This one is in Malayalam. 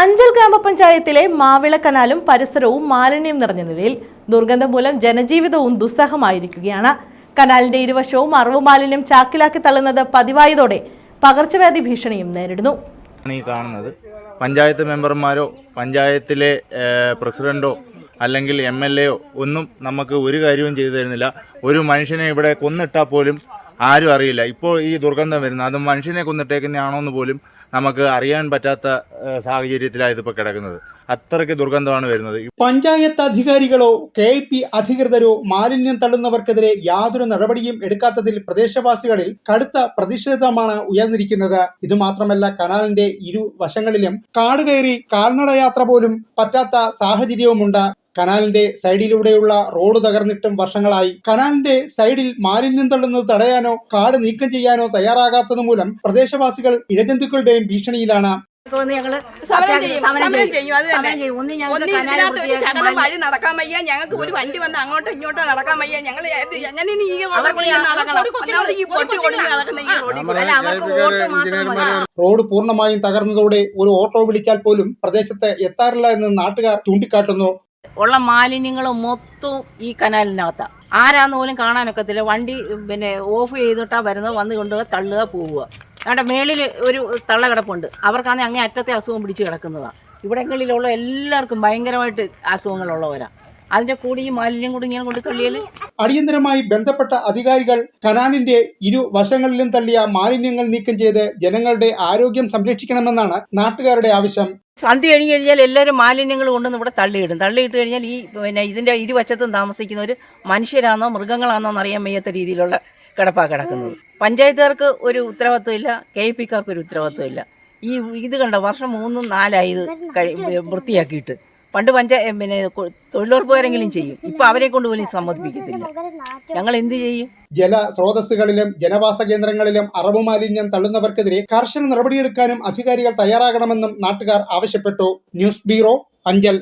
അഞ്ചൽ ഗ്രാമപഞ്ചായത്തിലെ മാവിള കനാലും പരിസരവും മാലിന്യം നിറഞ്ഞ നിലയിൽ ദുർഗന്ധം മൂലം ജനജീവിതവും ദുസ്സഹമായിരിക്കുകയാണ്. കനാലിന്റെ ഇരുവശവും അറവ് മാലിന്യം ചാക്കിലാക്കി തള്ളുന്നത് പതിവായതോടെ പകർച്ചവ്യാധി ഭീഷണിയും നേരിടുന്നു. കാണുന്നത്. പഞ്ചായത്ത് മെമ്പർമാരോ പഞ്ചായത്തിലെ പ്രസിഡന്റോ അല്ലെങ്കിൽ എം എൽ എയോ ഒന്നും നമുക്ക് ഒരു കാര്യവും ചെയ്തു തരുന്നില്ല. ഒരു മനുഷ്യനെ ഇവിടെ കൊന്നിട്ടാൽ പോലും ആരും അറിയില്ല. ഇപ്പോൾ ഈ ദുർഗന്ധം വരുന്നത്. അത് മനുഷ്യനെ കൊന്നിട്ടേക്കുന്നതാണോ എന്ന് പോലും നമുക്ക് അറിയാൻ പറ്റാത്ത സാഹചര്യത്തിലാണ് ഇതിപ്പോൾ കിടക്കുന്നത്. അത്രയ്ക്ക് ദുർഗന്ധമാണ് വരുന്നത്. പഞ്ചായത്ത് അധികാരികളോ കെ പി അധികൃതരോ മാലിന്യം തള്ളുന്നവർക്കെതിരെ യാതൊരു നടപടിയും എടുക്കാത്തതിൽ പ്രദേശവാസികളിൽ കടുത്ത പ്രതിഷേധമാണ് ഉയർന്നിരിക്കുന്നത്. ഇതുമാത്രമല്ല കനാലിന്റെ ഇരു വശങ്ങളിലും. കാട് കയറി കാൽനടയാത്ര പോലും പറ്റാത്ത സാഹചര്യവുമുണ്ട്. കനാലിന്റെ സൈഡിലൂടെയുള്ള റോഡ് തകർന്നിട്ടും വർഷങ്ങളായി. കനാലിന്റെ സൈഡിൽ മാലിന്യം തള്ളുന്നത് തടയാനോ കാട് നീക്കം ചെയ്യാനോ തയ്യാറാകാത്തത് മൂലം പ്രദേശവാസികൾ ഇഴജന്തുക്കളുടെയും ഭീഷണിയിലാണ്. ഞങ്ങൾക്ക് ഒരു വൃത്തിയാക്കി ശകലം മാലിന്യം- വഴി നടക്കാൻ വയ്യ. ഞങ്ങൾക്ക് ഒരു വണ്ടി വന്ന് അങ്ങോട്ടോ ഇങ്ങോട്ടോ നടക്കാൻ വയ്യ. ഞങ്ങൾ എങ്ങനെ ഈ റോഡ് പൂർണമായും തകർന്നതോടെ ഒരു ഓട്ടോ വിളിച്ചാൽ പോലും പ്രദേശത്ത് എത്താറില്ല എന്ന് നാട്ടുകാർ ചൂണ്ടിക്കാട്ടുന്നു. ഉള്ള മാലിന്യങ്ങൾ മൊത്തം ഈ കനാലിനകത്താണ് ആരാന്ന് പോലും കാണാനൊക്കത്തില്ല. വണ്ടി പിന്നെ ഓഫ് ചെയ്തിട്ടാ വരുന്നത്. വന്ന് കൊണ്ടുപോയി തള്ളുക പോവുക. അവിടെ മേളിൽ ഒരു തള്ള കിടപ്പുണ്ട് അവർക്കാണെങ്കിൽ അങ്ങേ അറ്റത്തെ അസുഖം പിടിച്ച് കിടക്കുന്നതാണ് ഇവിടങ്ങളിലുള്ള എല്ലാവർക്കും ഭയങ്കരമായിട്ട് അസുഖങ്ങളുള്ളവരാണ് അതിന്റെ കൂടി ഈ മാലിന്യം കൂടി ഇങ്ങനെ കൊണ്ട് തള്ളിയാൽ അടിയന്തരമായി ബന്ധപ്പെട്ട അധികാരികൾ കനാലിന്റെ ഇരു വശങ്ങളിലും തള്ളിയ മാലിന്യങ്ങൾ നീക്കം ചെയ്ത് ജനങ്ങളുടെ ആരോഗ്യം സംരക്ഷിക്കണമെന്നാണ് നാട്ടുകാരുടെ ആവശ്യം. സന്ധ്യ കഴിഞ്ഞ് കഴിഞ്ഞാൽ എല്ലാവരും മാലിന്യങ്ങൾ കൊണ്ടുവന്ന് ഇവിടെ തള്ളിയിടും. തള്ളിയിട്ട് കഴിഞ്ഞാൽ ഈ പിന്നെ ഇതിന്റെ ഇരുവശത്തും താമസിക്കുന്നവർ മനുഷ്യരാണോ മൃഗങ്ങളാണോ എന്നറിയാൻ വയ്യാത്ത രീതിയിലുള്ള കിടപ്പാ കിടക്കുന്നത്. പഞ്ചായത്തുകാർക്ക് ഒരു ഉത്തരവാദിത്വമില്ല കെ പി കാർക്ക് ഒരു ഉത്തരവാദിത്വമില്ല. ഈ ഇത് കണ്ട വർഷം മൂന്നും നാലായി ഇത് വൃത്തിയാക്കിയിട്ട്. പണ്ട് പഞ്ചായ പിന്നെ തൊഴിലുറപ്പ് തൊഴിലുറപ്പുകാരെങ്കിലും ചെയ്യും. ഇപ്പൊ അവരെ കൊണ്ട് പോലും സമ്മതിപ്പിക്കത്തില്ല. ഞങ്ങൾ എന്ത് ചെയ്യും? ജല സ്രോതസ്സുകളിലും ജനവാസ കേന്ദ്രങ്ങളിലും അറവ് മാലിന്യം തള്ളുന്നവർക്കെതിരെ കർശന നടപടിയെടുക്കാനും അധികാരികൾ തയ്യാറാകണമെന്നും നാട്ടുകാർ ആവശ്യപ്പെട്ടു. News bureau Anchal.